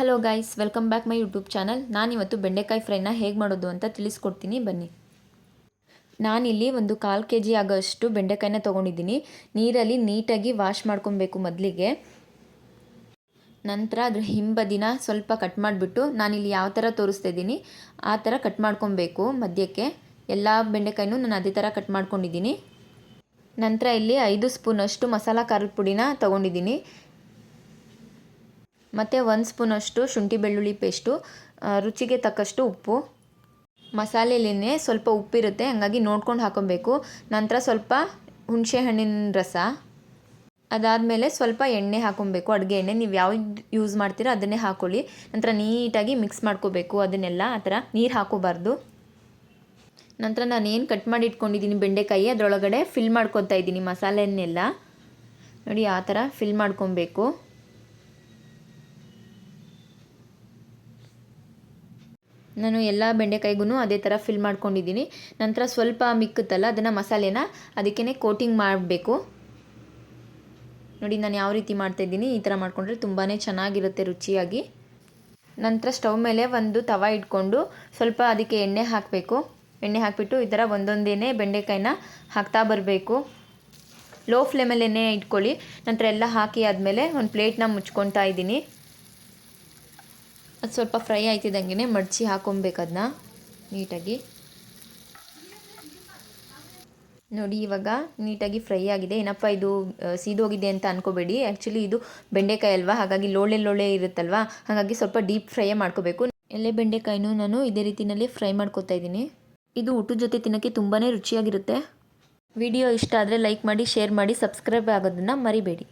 Hello guys welcome back my YouTube channel ನಾನಿವತ್ತು ಬೆಂಡೆಕಾಯಿ ಫ್ರೈನ ಹೇಗೆ ಮಾಡೋದು ಅಂತ ತಿಳಿಸ್ಕೊಡ್ತೀನಿ, ಬನ್ನಿ. ನಾನಿಲ್ಲಿ ಒಂದು ಕಾಲು ಕೆ ಜಿ ಆಗೋಷ್ಟು ಬೆಂಡೆಕಾಯಿನ ತೊಗೊಂಡಿದ್ದೀನಿ. ನೀರಲ್ಲಿ ನೀಟಾಗಿ ವಾಶ್ ಮಾಡ್ಕೊಬೇಕು ಮೊದಲಿಗೆ. ನಂತರ ಅದ್ರ ಹಿಂಬದಿನ ಸ್ವಲ್ಪ ಕಟ್ ಮಾಡಿಬಿಟ್ಟು ನಾನಿಲ್ಲಿ ಯಾವ ಥರ ತೋರಿಸ್ತಾ ಇದ್ದೀನಿ, ಆ ಥರ ಕಟ್ ಮಾಡ್ಕೊಬೇಕು ಮಧ್ಯಕ್ಕೆ. ಎಲ್ಲ ಬೆಂಡೆಕಾಯಿನೂ ನಾನು ಅದೇ ಥರ ಕಟ್ ಮಾಡ್ಕೊಂಡಿದ್ದೀನಿ. ನಂತರ ಇಲ್ಲಿ ಐದು ಸ್ಪೂನಷ್ಟು ಮಸಾಲ ಖಾರದ ಪುಡಿನ ತೊಗೊಂಡಿದ್ದೀನಿ. ಮತ್ತು ಒಂದು ಸ್ಪೂನಷ್ಟು ಶುಂಠಿ ಬೆಳ್ಳುಳ್ಳಿ ಪೇಸ್ಟು ರುಚಿಗೆ ತಕ್ಕಷ್ಟು ಉಪ್ಪು. ಮಸಾಲೆಲಿನೇ ಸ್ವಲ್ಪ ಉಪ್ಪಿರುತ್ತೆ, ಹಾಗಾಗಿ ನೋಡ್ಕೊಂಡು ಹಾಕೊಬೇಕು. ನಂತರ ಸ್ವಲ್ಪ ಹುಣಸೆ ಹಣ್ಣಿನ ರಸ. ಅದಾದಮೇಲೆ ಸ್ವಲ್ಪ ಎಣ್ಣೆ ಹಾಕೊಬೇಕು, ಅಡುಗೆ ಎಣ್ಣೆ. ನೀವು ಯಾವ್ದು ಯೂಸ್ ಮಾಡ್ತೀರೋ ಅದನ್ನೇ ಹಾಕೊಳ್ಳಿ. ನಂತರ ನೀಟಾಗಿ ಮಿಕ್ಸ್ ಮಾಡ್ಕೋಬೇಕು, ಅದನ್ನೆಲ್ಲ ಆ ಥರ ನೀರು ಹಾಕೋಬಾರ್ದು. ನಂತರ ನಾನು ಏನು ಕಟ್ ಮಾಡಿ ಇಟ್ಕೊಂಡಿದ್ದೀನಿ ಬೆಂಡೆಕಾಯಿ, ಅದರೊಳಗಡೆ ಫಿಲ್ ಮಾಡ್ಕೊತಾ ಇದ್ದೀನಿ ಮಸಾಲೆನೆಲ್ಲ. ನೋಡಿ ಆ ಥರ ಫಿಲ್ ಮಾಡ್ಕೊಬೇಕು. ನಾನು ಎಲ್ಲ ಬೆಂಡೆಕಾಯಿಗೂ ಅದೇ ಥರ ಫಿಲ್ ಮಾಡ್ಕೊಂಡಿದ್ದೀನಿ. ನಂತರ ಸ್ವಲ್ಪ ಮಿಕ್ಕುತ್ತಲ್ಲ, ಅದನ್ನು ಮಸಾಲೆನ ಅದಕ್ಕೇ ಕೋಟಿಂಗ್ ಮಾಡಬೇಕು. ನೋಡಿ ನಾನು ಯಾವ ರೀತಿ ಮಾಡ್ತಾಯಿದ್ದೀನಿ ಈ ಥರ ಮಾಡಿಕೊಂಡ್ರೆ ತುಂಬಾ ಚೆನ್ನಾಗಿರುತ್ತೆ ರುಚಿಯಾಗಿ. ನಂತರ ಸ್ಟವ್ ಮೇಲೆ ಒಂದು ತವ ಇಟ್ಕೊಂಡು ಸ್ವಲ್ಪ ಅದಕ್ಕೆ ಎಣ್ಣೆ ಹಾಕಬೇಕು. ಎಣ್ಣೆ ಹಾಕಿಬಿಟ್ಟು ಈ ಥರ ಒಂದೊಂದೇ ಬೆಂಡೆಕಾಯಿನ ಹಾಕ್ತಾ ಬರಬೇಕು. ಲೋ ಫ್ಲೇಮಲ್ಲಿ ಇಟ್ಕೊಳ್ಳಿ. ನಂತರ ಎಲ್ಲ ಹಾಕಿ ಆದಮೇಲೆ ಒಂದು ಪ್ಲೇಟ್ನ ಮುಚ್ಕೊತಾ ಇದ್ದೀನಿ. ಅದು ಸ್ವಲ್ಪ ಫ್ರೈ ಆಯ್ತಿದ್ದಂಗೆ ಮಡಚಿ ಹಾಕೊಬೇಕು ಅದನ್ನ ನೀಟಾಗಿ. ನೋಡಿ, ಇವಾಗ ನೀಟಾಗಿ ಫ್ರೈ ಆಗಿದೆ. ಏನಪ್ಪ ಇದು ಸೀದೋಗಿದೆ ಅಂತ ಅನ್ಕೋಬೇಡಿ. ಆ್ಯಕ್ಚುಲಿ ಇದು ಬೆಂಡೆಕಾಯಿ ಅಲ್ವಾ? ಹಾಗಾಗಿ ಲೋಳೆ ಲೋಳೆ ಇರುತ್ತಲ್ವಾ? ಹಾಗಾಗಿ ಸ್ವಲ್ಪ ಡೀಪ್ ಫ್ರೈಯೇ ಮಾಡ್ಕೋಬೇಕು. ಎಲೆ ಬೆಂಡೆಕಾಯಿನೂ ನಾನು ಇದೇ ರೀತಿಯಲ್ಲಿ ಫ್ರೈ ಮಾಡ್ಕೋತಾ ಇದ್ದೀನಿ. ಇದು ಊಟದ ಜೊತೆ ತಿನ್ನೋಕ್ಕೆ ತುಂಬಾ ರುಚಿಯಾಗಿರುತ್ತೆ. ವಿಡಿಯೋ ಇಷ್ಟ ಆದರೆ ಲೈಕ್ ಮಾಡಿ, ಶೇರ್ ಮಾಡಿ, ಸಬ್ಸ್ಕ್ರೈಬ್ ಆಗೋದನ್ನು ಮರಿಬೇಡಿ.